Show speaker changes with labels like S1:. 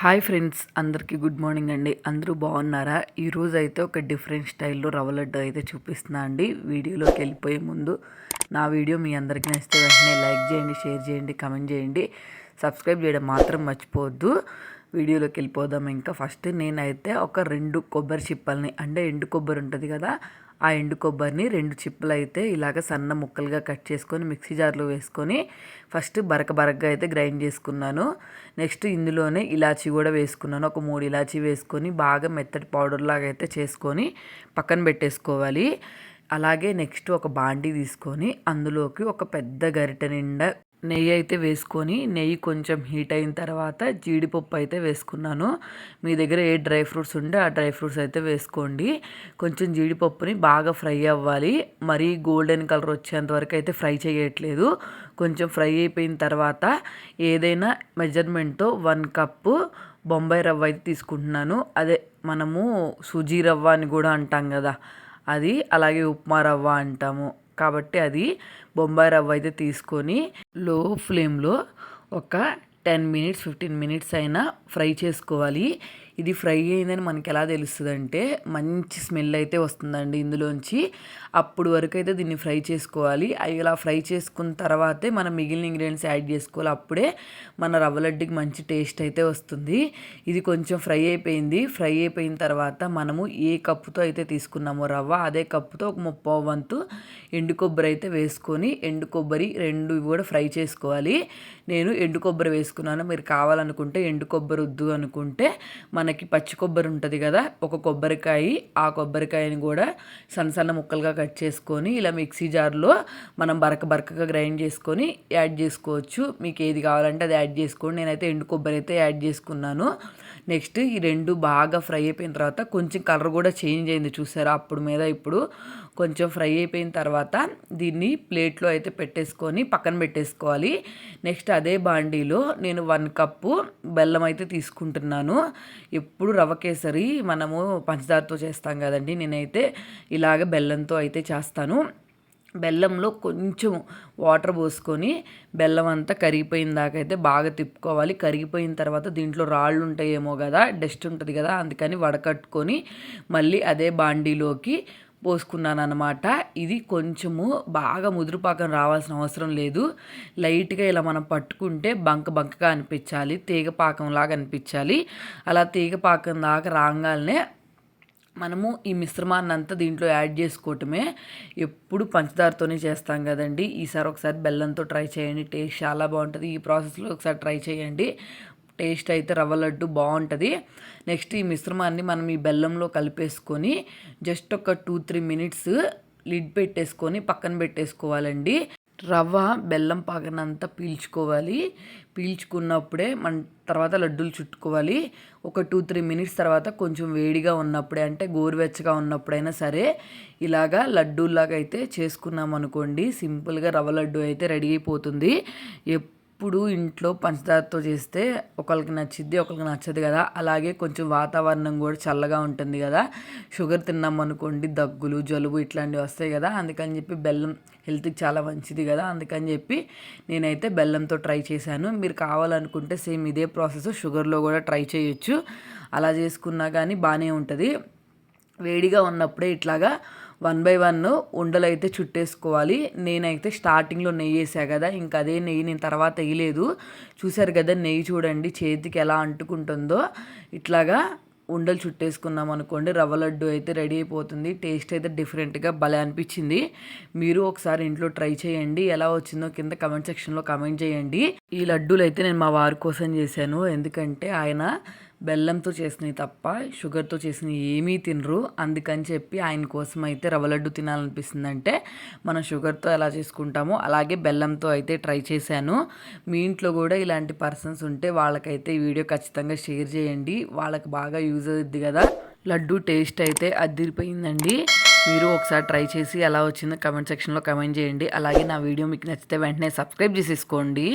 S1: Hi friends అందరికీ good morning అండి. అందరూ బాగున్నారా? ఈరోజు అయితే ఒక డిఫరెంట్ స్టైల్లో రవ్వ లడ్డు అయితే చూపిస్తున్నా అండి. వీడియోలోకి వెళ్ళిపోయే ముందు నా వీడియో మీ అందరికీ నచ్చితే వెంటనే లైక్ చేయండి షేర్ చేయండి కమెంట్ చేయండి. సబ్స్క్రైబ్ చేయడం మాత్రం మర్చిపోవద్దు. వీడియోలోకి వెళ్ళిపోదాం ఇంకా. ఫస్ట్ నేనైతే ఒక రెండు కొబ్బరి చిప్పల్ని అంటే ఎండు కొబ్బరి ఉంటుంది కదా ఆ ఎండు కొబ్బరిని రెండు చిప్పలు అయితే ఇలాగ సన్న ముక్కలుగా కట్ చేసుకొని మిక్సీ జార్లో వేసుకొని ఫస్ట్ బరక బరకగా అయితే గ్రైండ్ చేసుకున్నాను. నెక్స్ట్ ఇందులోనే ఇలాచీ కూడా వేసుకున్నాను. ఒక మూడు ఇలాచీ వేసుకొని బాగా మెత్తటి పౌడర్ లాగా అయితే చేసుకొని పక్కన పెట్టేసుకోవాలి. అలాగే నెక్స్ట్ ఒక బాండీ తీసుకొని అందులోకి ఒక పెద్ద గరిటె నిండా నెయ్యి అయితే వేసుకొని నెయ్యి కొంచెం హీట్ అయిన తర్వాత జీడిపప్పు అయితే వేసుకున్నాను. మీ దగ్గర ఏ డ్రై ఫ్రూట్స్ ఉంటే ఆ డ్రై ఫ్రూట్స్ అయితే వేసుకోండి. కొంచెం జీడిపప్పుని బాగా ఫ్రై అవ్వాలి. మరీ గోల్డెన్ కలర్ వచ్చేంత వరకు అయితే ఫ్రై చేయట్లేదు. కొంచెం ఫ్రై అయిపోయిన తర్వాత ఏదైనా మెజర్మెంట్తో వన్ కప్పు బొంబాయి రవ్వ అయితే తీసుకుంటున్నాను. అదే మనము సుజీ రవ్వ అని కూడా అంటాం కదా అది అలాగే ఉప్మా రవ్వ అంటాము. కాబట్టి అది బొంబాయి రవ్వ అయితే తీసుకొని లో ఫ్లేమ్లో ఒక టెన్ మినిట్స్ ఫిఫ్టీన్ మినిట్స్ అయినా ఫ్రై చేసుకోవాలి. ఇది ఫ్రై అయిందని మనకి ఎలా తెలుస్తుంది అంటే మంచి స్మెల్ అయితే వస్తుందండి ఇందులోంచి. అప్పుడు వరకు అయితే దీన్ని ఫ్రై చేసుకోవాలి. అవి ఇలా ఫ్రై చేసుకున్న తర్వాతే మనం మిగిలిన ఇంగ్రీడియంట్స్ యాడ్ చేసుకోవాలి. అప్పుడే మన రవ్వ లడ్డుకి మంచి టేస్ట్ అయితే వస్తుంది. ఇది కొంచెం ఫ్రై అయిపోయింది. ఫ్రై అయిపోయిన తర్వాత మనము ఏ కప్పుతో అయితే తీసుకున్నామో రవ్వ అదే కప్పుతో ఒక ముప్పో వంతు ఎండు కొబ్బరి అయితే వేసుకొని ఎండు కొబ్బరి రెండు కూడా ఫ్రై చేసుకోవాలి. నేను ఎండు కొబ్బరి వేసుకున్నాను. మీరు కావాలనుకుంటే ఎండు కొబ్బరి వద్దు అనుకుంటే మన మనకి పచ్చి కొబ్బరి ఉంటుంది కదా ఒక కొబ్బరికాయ ఆ కొబ్బరికాయని కూడా సన్న సన్న ముక్కలుగా కట్ చేసుకొని ఇలా మిక్సీ జార్లో మనం బరక బరకగా గ్రైండ్ చేసుకొని యాడ్ చేసుకోవచ్చు. మీకు ఏది కావాలంటే అది యాడ్ చేసుకోండి. నేనైతే ఎండు కొబ్బరి అయితే యాడ్ చేసుకున్నాను. నెక్స్ట్ ఈ రెండు బాగా ఫ్రై అయిపోయిన తర్వాత కొంచెం కలర్ కూడా చేంజ్ అయింది చూసారా? అప్పుడు మీద ఇప్పుడు కొంచెం ఫ్రై అయిపోయిన తర్వాత దీన్ని ప్లేట్లో అయితే పెట్టేసుకొని పక్కన పెట్టేసుకోవాలి. నెక్స్ట్ అదే బాండీలో నేను వన్ కప్పు బెల్లం అయితే తీసుకుంటున్నాను. ఎప్పుడు రవ్వ కేసరి మనము పంచదారతో చేస్తాం కదండి నేనైతే ఇలాగ బెల్లంతో అయితే చేస్తాను. బెల్లంలో కొంచెం వాటర్ పోసుకొని బెల్లం అంతా కరిగిపోయిన దాకా అయితే బాగా తిప్పుకోవాలి. కరిగిపోయిన తర్వాత దీంట్లో రాళ్ళు ఉంటాయేమో కదా డస్ట్ ఉంటుంది కదా అందుకని వడకట్టుకొని మళ్ళీ అదే బాండీలోకి పోసుకున్నాను అనమాట ఇది కొంచెము బాగా ముదురుపాకం రావాల్సిన అవసరం లేదు. లైట్గా ఇలా మనం పట్టుకుంటే బంక బంకగా అనిపించాలి తీగపాకం లాగా అనిపించాలి. అలా తీగ పాకం దాకా రాగానే మనము ఈ మిశ్రమాన్ని అంతా దీంట్లో యాడ్ చేసుకోవటమే. ఎప్పుడు పంచదారతోనే చేస్తాం కదండి. ఈసారి ఒకసారి బెల్లంతో ట్రై చేయండి. టేస్ట్ చాలా బాగుంటుంది. ఈ ప్రాసెస్లో ఒకసారి ట్రై చేయండి. టేస్ట్ అయితే రవ్వ లడ్డు బాగుంటుంది. నెక్స్ట్ ఈ మిశ్రమాన్ని మనం ఈ బెల్లంలో కలిపేసుకొని జస్ట్ ఒక టూ త్రీ మినిట్స్ లిడ్ పెట్టేసుకొని పక్కన పెట్టేసుకోవాలండి. రవ్వ బెల్లం పాకనంతా పీల్చుకోవాలి. పీల్చుకున్నప్పుడే మన తర్వాత లడ్డూలు చుట్టుకోవాలి. ఒక టూ త్రీ మినిట్స్ తర్వాత కొంచెం వేడిగా ఉన్నప్పుడే అంటే గోరువెచ్చగా ఉన్నప్పుడైనా సరే ఇలాగా లడ్డూలాగా అయితే చేసుకున్నాం అనుకోండి సింపుల్గా రవ్వ లడ్డు అయితే రెడీ అయిపోతుంది. ఎప్పుడు ఇంట్లో పంచదారతో చేస్తే ఒకరికి నచ్చిద్ది ఒకరికి నచ్చదు కదా. అలాగే కొంచెం వాతావరణం కూడా చల్లగా ఉంటుంది కదా. షుగర్ తిన్నాం అనుకోండి దగ్గులు జలుబు ఇట్లాంటివి వస్తాయి కదా. అందుకని చెప్పి బెల్లం హెల్త్కి చాలా మంచిది కదా. అందుకని చెప్పి నేనైతే బెల్లంతో ట్రై చేశాను. మీరు కావాలనుకుంటే సేమ్ ఇదే ప్రాసెస్ షుగర్లో కూడా ట్రై చేయొచ్చు. అలా చేసుకున్నా కానీ బాగానే ఉంటుంది. వేడిగా ఉన్నప్పుడే ఇట్లాగా వన్ బై వన్ ఉండలు అయితే చుట్టేసుకోవాలి. నేనైతే స్టార్టింగ్లో నెయ్యి వేసా కదా ఇంకా అదే నెయ్యి నేను తర్వాత వేయలేదు. చూశారు కదా నెయ్యి చూడండి చేతికి ఎలా అంటుకుంటుందో. ఇట్లాగా ఉండలు చుట్టేసుకున్నాం అనుకోండి రవ్వ లడ్డు అయితే రెడీ అయిపోతుంది. టేస్ట్ అయితే డిఫరెంట్గా భలే అనిపించింది. మీరు ఒకసారి ఇంట్లో ట్రై చేయండి ఎలా వచ్చిందో కింద కమెంట్ సెక్షన్లో కమెంట్ చేయండి. ఈ లడ్డూలు అయితే నేను మా వారి కోసం చేశాను ఎందుకంటే ఆయన బెల్లంతో చేసినవి తప్ప షుగర్తో చేసినవి ఏమీ తినరు. అందుకని చెప్పి ఆయన కోసం అయితే రవ్వ లడ్డు తినాలనిపిస్తుందంటే మనం షుగర్తో ఎలా చేసుకుంటామో అలాగే బెల్లంతో అయితే ట్రై చేశాను. మీ ఇంట్లో కూడా ఇలాంటి పర్సన్స్ ఉంటే వాళ్ళకైతే ఈ వీడియో ఖచ్చితంగా షేర్ చేయండి. వాళ్ళకి బాగా యూజ్ అవుద్ది కదా. లడ్డు టేస్ట్ అయితే అదిరిపోయిందండి. మీరు ఒకసారి ట్రై చేసి ఎలా వచ్చిందో కమెంట్ సెక్షన్లో కమెంట్ చేయండి. అలాగే నా వీడియో మీకు నచ్చితే వెంటనే సబ్స్క్రైబ్ చేసేసుకోండి.